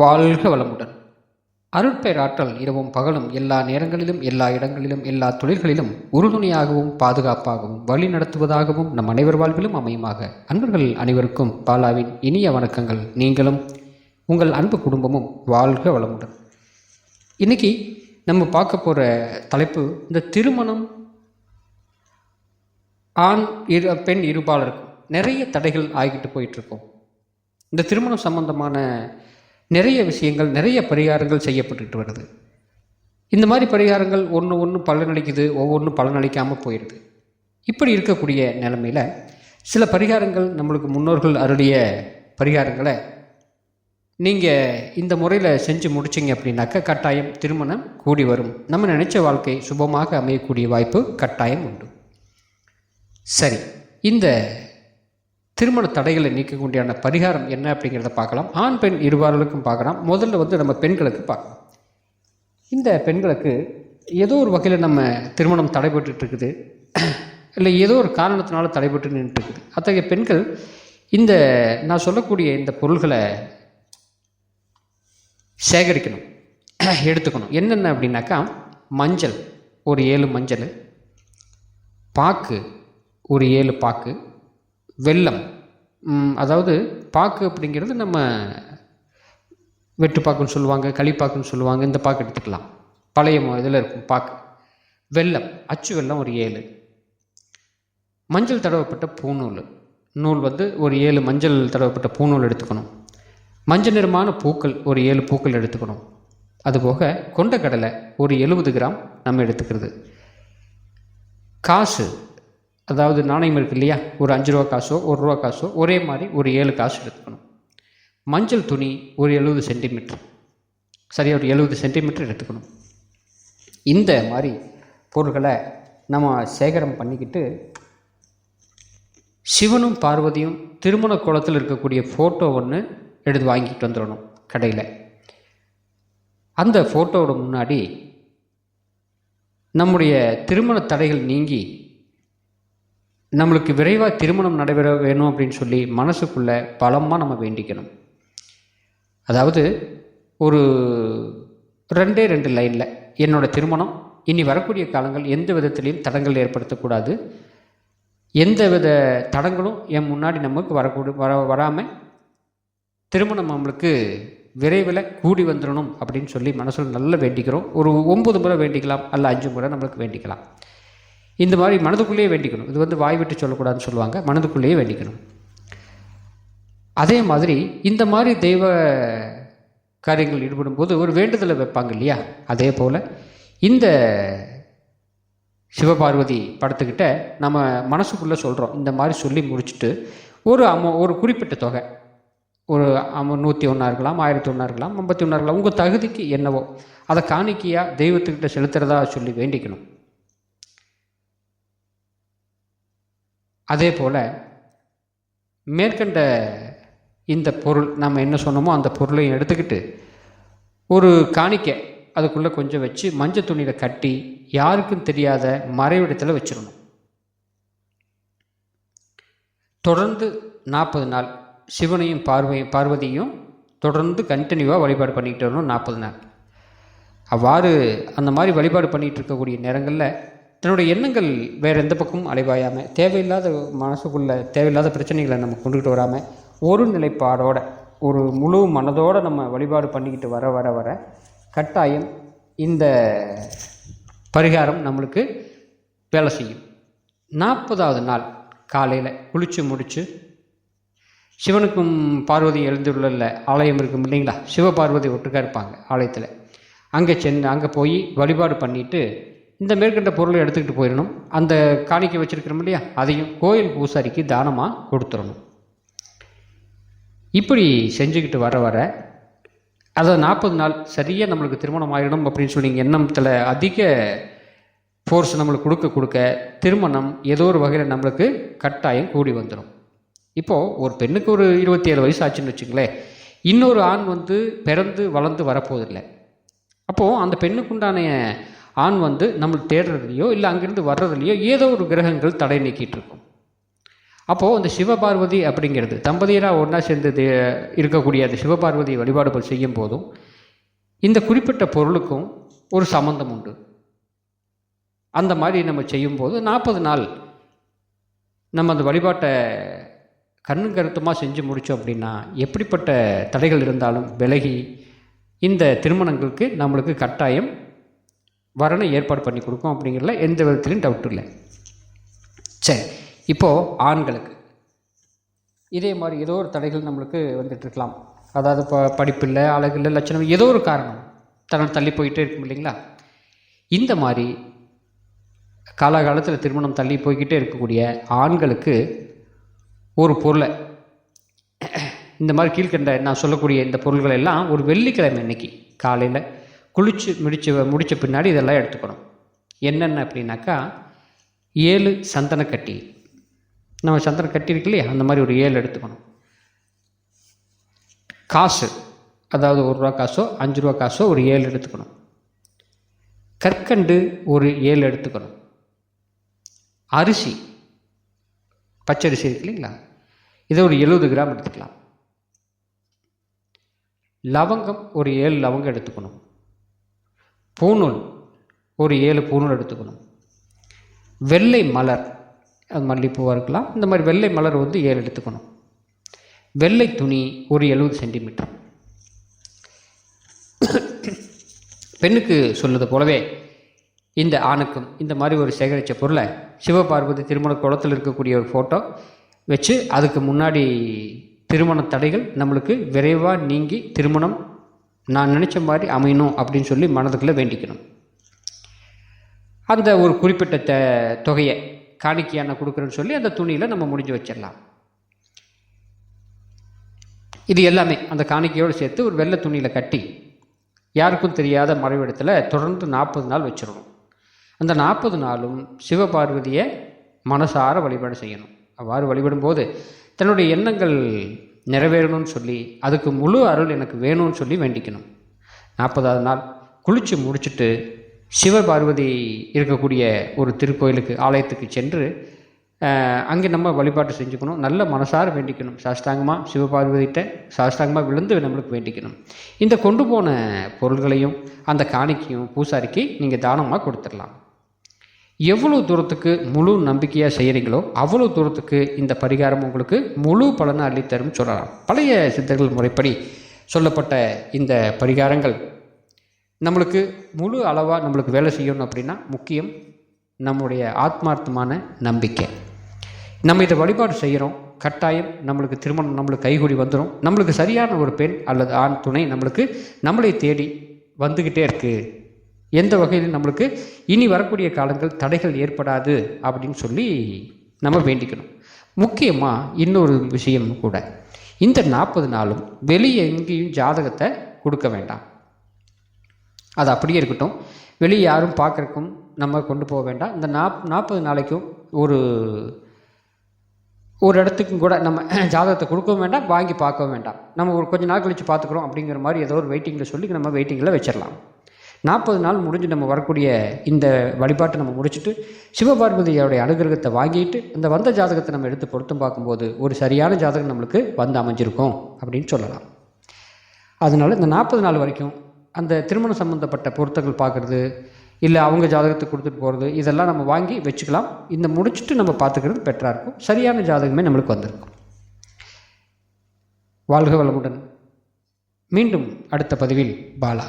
வாழ்க வளமுடன். அருட்பேராற்றல் இரவும் பகலும் எல்லா நேரங்களிலும் எல்லா இடங்களிலும் எல்லா தொழில்களிலும் உறுதுணையாகவும் பாதுகாப்பாகவும் வழி நடத்துவதாகவும் நம் அனைவர் வாழ்விலும் அமையுமாக. அன்பர்கள் அனைவருக்கும் பாலாவின் இனிய வணக்கங்கள். நீங்களும் உங்கள் அன்பு குடும்பமும் வாழ்க வளமுடன். இன்னைக்கு நம்ம பார்க்க போகிற தலைப்பு இந்த திருமணம் ஆண் இரு பெண் இருபாலருக்கும் நிறைய தடைகள் ஆகிட்டு போயிட்டுருக்கோம் இந்த திருமணம் சம்பந்தமான நிறைய விஷயங்கள் நிறைய பரிகாரங்கள் செய்யப்பட்டுட்டு வருது. இந்த மாதிரி பரிகாரங்கள் ஒன்று ஒன்று பலனளிக்குது ஒவ்வொன்றும் பலனளிக்காமல் போயிடுது இப்படி இருக்கக்கூடிய நிலமையில் சில பரிகாரங்கள் நம்மளுக்கு முன்னோர்கள் அருளிய பரிகாரங்களை நீங்கள் இந்த முறையில் செஞ்சு முடிச்சிங்க அப்படின்னாக்க கட்டாயம் திருமணம் கூடி வரும். நம்ம நினச்ச வாழ்க்கை சுபமாக அமையக்கூடிய வாய்ப்பு கட்டாயம் உண்டு. சரி இந்த திருமண தடைகளை நீக்கக்கூடியான பரிகாரம் என்ன அப்படிங்கிறத பார்க்கலாம். ஆண் பெண் இருவார்களுக்கும் பார்க்கலாம். முதல்ல வந்து நம்ம பெண்களுக்கு பார்க்கலாம். இந்த பெண்களுக்கு ஏதோ ஒரு வகையில் நம்ம திருமணம் தடைபட்டுருக்குது இல்லை ஏதோ ஒரு காரணத்தினால தடைபட்டு நின்றுருக்குது அத்தகைய பெண்கள் இந்த நான் சொல்லக்கூடிய இந்த பொருள்களை சேகரிக்கணும். எடுத்துக்கணும். என்னென்ன அப்படின்னாக்கா மஞ்சள் ஒரு ஏழு மஞ்சள் பாக்கு ஒரு ஏழு பாக்கு வெல்லம் அதாவது பாக்கு அப்படிங்கிறது நம்ம வெட்டுப்பாக்குன்னு சொல்லுவாங்க களிப்பாக்குன்னு சொல்லுவாங்க இந்த பாக்கு எடுத்துக்கலாம். பழைய இதில் இருக்கும் பாக்கு. வெல்லம் அச்சு வெல்லம் ஒரு ஏழு. மஞ்சள் தடவப்பட்ட பூநூல். நூல் வந்து ஒரு ஏழு மஞ்சள் தடவப்பட்ட பூநூல் எடுத்துக்கணும். மஞ்சள் நிறமான பூக்கள் ஒரு ஏழு பூக்கள் எடுத்துக்கணும். அதுபோக கொண்டக்கடலை ஒரு எழுபது கிராம் நம்ம எடுத்துக்கிறது. காசு. அதாவது நாணயம் இருக்கு இல்லையா? ஒரு அஞ்சு ரூபா காசோ ஒரு ரூபா காசோ ஒரே மாதிரி ஒரு ஏழு காசு எடுத்துக்கணும். மஞ்சள் துணி ஒரு எழுபது சென்டிமீட்டர். சரியாக ஒரு எழுபது சென்டிமீட்டர் எடுத்துக்கணும். இந்த மாதிரி பொருட்களை நம்ம சேகரம் பண்ணிக்கிட்டு சிவனும் பார்வதியும் திருமண கோலத்தில் இருக்கக்கூடிய ஃபோட்டோ ஒன்று எடுத்து வாங்கிட்டு வந்துடணும் கடையில். அந்த ஃபோட்டோவோட முன்னாடி நம்முடைய திருமண தடைகள் நீங்கி நம்மளுக்கு விரைவாக திருமணம் நடைபெற வேணும் அப்படின்னு சொல்லி மனசுக்குள்ளே பலமாக நம்ம வேண்டிக்கணும். அதாவது ஒரு ரெண்டே ரெண்டு லைனில் என்னோட திருமணம் இனி வரக்கூடிய காலங்கள் எந்த விதத்திலையும் தடங்கள் ஏற்படுத்தக்கூடாது. எந்த வித தடங்களும் என் முன்னாடி நமக்கு வரக்கூட வர வராமல் திருமணம் நம்மளுக்கு விரைவில் கூடி வந்துடணும் அப்படின்னு சொல்லி மனசில் நல்லா வேண்டிக்கிறோம். ஒரு ஒம்பது முறை வேண்டிக்கலாம் அல்ல அஞ்சு முறை நம்மளுக்கு வேண்டிக்கலாம். இந்த மாதிரி மனதுக்குள்ளேயே வேண்டிக்கணும். இது வந்து வாய் விட்டு சொல்லக்கூடாதுன்னு சொல்லுவாங்க. மனதுக்குள்ளேயே வேண்டிக்கணும். அதே மாதிரி இந்த மாதிரி தெய்வ காரியங்கள் ஈடுபடும் போது ஒரு வேண்டுதலை வைப்பாங்க இல்லையா? அதே போல் இந்த சிவபார்வதி படத்துக்கிட்ட நம்ம மனசுக்குள்ளே சொல்கிறோம் இந்த மாதிரி சொல்லி முடிச்சுட்டு ஒரு அமௌ ஒரு குறிப்பிட்ட தொகை. ஒரு அமௌ நூற்றி ஒன்றா இருக்கலாம் ஆயிரத்தி ஒன்றா இருக்கலாம் ஐம்பத்தி ஒன்றா இருக்கலாம். உங்கள் தகுதிக்கு என்னவோ அதை காணிக்கையாக தெய்வத்துக்கிட்ட செலுத்துறதா சொல்லி வேண்டிக்கணும். அதே போல் மேற்கண்ட இந்த பொருள் நம்ம என்ன சொன்னோமோ அந்த பொருளையும் எடுத்துக்கிட்டு ஒரு காணிக்கை அதுக்குள்ளே கொஞ்சம் வச்சு மஞ்சள் துணியில் கட்டி யாருக்கும் தெரியாத மறைவிடத்தில் வச்சிடணும். தொடர்ந்து நாற்பது நாள் சிவனையும் பார்வையும் பார்வதியும் தொடர்ந்து கண்டினியூவாக வழிபாடு பண்ணிக்கிட்டு வரணும் நாற்பது நாள். அவ்வாறு அந்த மாதிரி வழிபாடு பண்ணிகிட்டு இருக்கக்கூடிய நேரங்களில் தன்னுடைய எண்ணங்கள் வேறு எந்த பக்கமும் அலைவாயாமல் தேவையில்லாத மனசுக்குள்ள தேவையில்லாத பிரச்சனைகளை நம்ம கொண்டுக்கிட்டு வராமல் ஒரு நிலைப்பாடோட ஒரு முழு மனதோடு நம்ம வழிபாடு பண்ணிக்கிட்டு வர வர வர கட்டாயம் இந்த பரிகாரம் நம்மளுக்கு வேலை செய்யும். நாற்பதாவது நாள் காலையில் குளித்து முடித்து சிவனுக்கும் பார்வதி எழுந்துள்ள ஆலயம் இருக்கும் இல்லைங்களா? சிவபார்வதி ஒட்டுக்கா இருப்பாங்க ஆலயத்தில். அங்கே சென்று அங்கே போய் வழிபாடு பண்ணிவிட்டு இந்த மேற்கண்ட பொருளை எடுத்துக்கிட்டு போயிடணும். அந்த காணிக்கை வச்சுருக்கிறோம் இல்லையா? அதையும் கோயில் பூசாரிக்கு தானமாக கொடுத்துடணும். இப்படி செஞ்சுக்கிட்டு வர வர அதை நாற்பது நாள் சரியாக நம்மளுக்கு திருமணம் ஆகிடும் அப்படின்னு சொல்லி எண்ணத்தில் அதிக ஃபோர்ஸ் நம்மளுக்கு கொடுக்க கொடுக்க திருமணம் ஏதோ ஒரு வகையில் நம்மளுக்கு கட்டாயம் கூடி வந்துடும் இப்போது ஒரு பெண்ணுக்கு ஒரு இருபத்தி ஏழு வயசு ஆச்சுன்னு வச்சுங்களேன். இன்னொரு ஆண் வந்து பிறந்து வளர்ந்து வரப்போதில்லை. அப்போது அந்த பெண்ணுக்குண்டான ஆண் வந்து நம்மளுக்கு தேடுறதுலையோ இல்லை அங்கேருந்து வர்றதுலையோ ஏதோ ஒரு கிரகங்கள் தடை நீக்கிட்டு இருக்கும். அப்போது அந்த சிவபார்வதி அப்படிங்கிறது தம்பதியராக ஒன்றா சேர்ந்து இருக்கக்கூடிய அந்த சிவபார்வதி வழிபாடுகள் செய்யும் போதும் இந்த குறிப்பிட்ட பொருளுக்கும் ஒரு சம்பந்தம் உண்டு. அந்த மாதிரி நம்ம செய்யும்போது நாற்பது நாள் நம்ம அந்த வழிபாட்டை கண்ணும் கருத்துமாக செஞ்சு முடித்தோம் அப்படின்னா எப்படிப்பட்ட தடைகள் இருந்தாலும் விலகி இந்த திருமணங்களுக்கு நம்மளுக்கு கட்டாயம் வரனை ஏற்பாடு பண்ணி கொடுக்கும் அப்படிங்கிறதுல எந்த விதத்துலையும் டவுட் இல்லை. சரி இப்போது ஆண்களுக்கு. இதே மாதிரி ஏதோ ஒரு தடைகள் நம்மளுக்கு வந்துட்டுருக்கலாம் அதாவது இப்போ படிப்பில்லை அழகில்லை லட்சணம் ஏதோ ஒரு காரணம். தன்னை தள்ளி போயிட்டே இருக்கும் இல்லைங்களா? இந்த மாதிரி காலாகாலத்தில் திருமணம் தள்ளி போய்கிட்டே இருக்கக்கூடிய ஆண்களுக்கு ஒரு பொருளை. இந்த மாதிரி கீழ்கண்ட நான் சொல்லக்கூடிய இந்த பொருள்கள் எல்லாம் ஒரு வெள்ளிக்கிழமை அன்னைக்கு காலையில் குளிச்சு முடிச்சு முடித்த பின்னாடி இதெல்லாம் எடுத்துக்கணும். என்னென்ன அப்படின்னாக்கா ஏழு சந்தனக்கட்டி நம்ம சந்தனம் கட்டி இருக்கு இல்லையா? அந்த மாதிரி ஒரு ஏழு எடுத்துக்கணும். காசு. அதாவது ஒரு ரூபா காசோ அஞ்சு ரூபா காசோ ஒரு ஏழு எடுத்துக்கணும். கற்கண்டு ஒரு ஏழு எடுத்துக்கணும். அரிசி. பச்சரிசி இருக்கு இல்லைங்களா? இதை ஒரு எழுபது கிராம் எடுத்துக்கலாம். லவங்கம் ஒரு ஏழு லவங்கம் எடுத்துக்கணும். பூநூல் ஒரு ஏழு பூநூல் எடுத்துக்கணும். வெள்ளை மலர் அது மல்லிகைப்பூவாக இருக்கலாம். இந்த மாதிரி வெள்ளை மலர் வந்து ஏழு எடுத்துக்கணும். வெள்ளை துணி ஒரு எழுபது சென்டிமீட்டர். பெண்ணுக்கு சொன்னது போலவே இந்த ஆணுக்கும் இந்த மாதிரி ஒரு சேகரித்த பொருளை சிவபார்வதி திருமண குளத்தில் இருக்கக்கூடிய ஒரு ஃபோட்டோ வச்சு அதுக்கு முன்னாடி திருமண தடைகள் நம்மளுக்கு விரைவாக நீங்கி திருமணம் நான் நினச்ச மாதிரி அமையணும் அப்படின்னு சொல்லி மனதுக்குள்ளே வேண்டிக்கணும். அந்த ஒரு குறிப்பிட்ட த தொகையை காணிக்கையான கொடுக்குறேன்னு சொல்லி அந்த துணியில் நம்ம முடிஞ்சு வச்சிடலாம். இது எல்லாமே அந்த காணிக்கையோடு சேர்த்து ஒரு வெள்ளை துணியில் கட்டி யாருக்கும் தெரியாத மறைவிடத்தில் தொடர்ந்து நாற்பது நாள் வச்சிடணும் அந்த நாற்பது நாளும் சிவபார்வதியை மனசார வழிபாடு செய்யணும். அவ்வாறு வழிபடும்போது தன்னுடைய எண்ணங்கள் நிறைவேறணும்னு சொல்லி அதுக்கு முழு அருள் எனக்கு வேணும்னு சொல்லி வேண்டிக்கணும். நாற்பதாவது நாள் குளித்து முடிச்சுட்டு சிவபார்வதி இருக்கக்கூடிய ஒரு திருக்கோயிலுக்கு ஆலயத்துக்கு சென்று அங்கே நம்ம வழிபாட்டு செஞ்சுக்கணும். நல்ல மனசார வேண்டிக்கணும். சாஷ்டாங்கமாக சிவபார்வதிகிட்ட சாஷ்டாங்கமாக விழுந்து நம்மளுக்கு வேண்டிக்கணும். இந்த கொண்டு போன பொருள்களையும் அந்த காணிக்கையும் பூசாரிக்கு நீங்கள் தானமாக கொடுத்துடலாம். எவ்வளோ தூரத்துக்கு முழு நம்பிக்கையாக செய்கிறீங்களோ அவ்வளோ தூரத்துக்கு இந்த பரிகாரம் உங்களுக்கு முழு பலனை அள்ளித்தரும் சொல்லலாம். பழைய சித்தர்கள் முறைப்படி சொல்லப்பட்ட இந்த பரிகாரங்கள் நம்மளுக்கு முழு அளவாக நம்மளுக்கு வேலை செய்யணும் அப்படின்னா முக்கியம் நம்முடைய ஆத்மார்த்தமான நம்பிக்கை. நம்ம இதை வழிபாடு செய்கிறோம் கட்டாயம் நம்மளுக்கு திருமணம் நம்மளுக்கு கைகூடி வந்துடும் நம்மளுக்கு சரியான ஒரு பெண் அல்லது ஆண் துணை நம்மளுக்கு நம்மளை தேடி வந்துக்கிட்டே இருக்குது எந்த வகையிலும் நம்மளுக்கு இனி வரக்கூடிய காலங்கள் தடைகள் ஏற்படாது அப்படின்னு சொல்லி நம்ம வேண்டிக்கணும். முக்கியமாக இன்னொரு விஷயம் கூட. இந்த நாற்பது நாளும் வெளியே எங்கேயும் ஜாதகத்தை கொடுக்க வேண்டாம். அது அப்படியே இருக்கட்டும். வெளியே யாரும் பார்க்குறக்கும் நம்ம கொண்டு போக வேண்டாம். இந்த நாப் நாற்பது நாளைக்கும் ஒரு ஒரு இடத்துக்கும் கூட நம்ம ஜாதகத்தை கொடுக்கவும் வேண்டாம் வாங்கி பார்க்கவும் வேண்டாம். நம்ம ஒரு கொஞ்சம் நாள் கழித்து பார்த்துக்குறோம் அப்படிங்கிற மாதிரி ஏதோ ஒரு வெயிட்டிங்கில் சொல்லி நம்ம வெயிட்டிங்கில் வச்சிடலாம். நாற்பது நாள் முடிஞ்சு நம்ம வரக்கூடிய இந்த வழிபாட்டை நம்ம முடிச்சுட்டு சிவபார்வதியோடைய அனுகிரகத்தை வாங்கிட்டு இந்த வந்த ஜாதகத்தை நம்ம எடுத்து பொருத்தம் பார்க்கும்போது ஒரு சரியான ஜாதகம் நம்மளுக்கு வந்து அமைஞ்சிருக்கும் அப்படின்னு சொல்லலாம். அதனால் இந்த நாற்பது நாள் வரைக்கும் அந்த திருமணம் சம்மந்தப்பட்ட பொருத்தங்கள் பார்க்குறது இல்லை அவங்க ஜாதகத்தை கொடுத்துட்டு போகிறது இதெல்லாம் நம்ம வாங்கி வச்சுக்கலாம். இந்த முடிச்சுட்டு நம்ம பார்த்துக்கிறது பெட்டராக இருக்கும். சரியான ஜாதகமே நம்மளுக்கு வந்திருக்கும். வாழ்க வளமுடன். மீண்டும் அடுத்த பதிவில் பாலா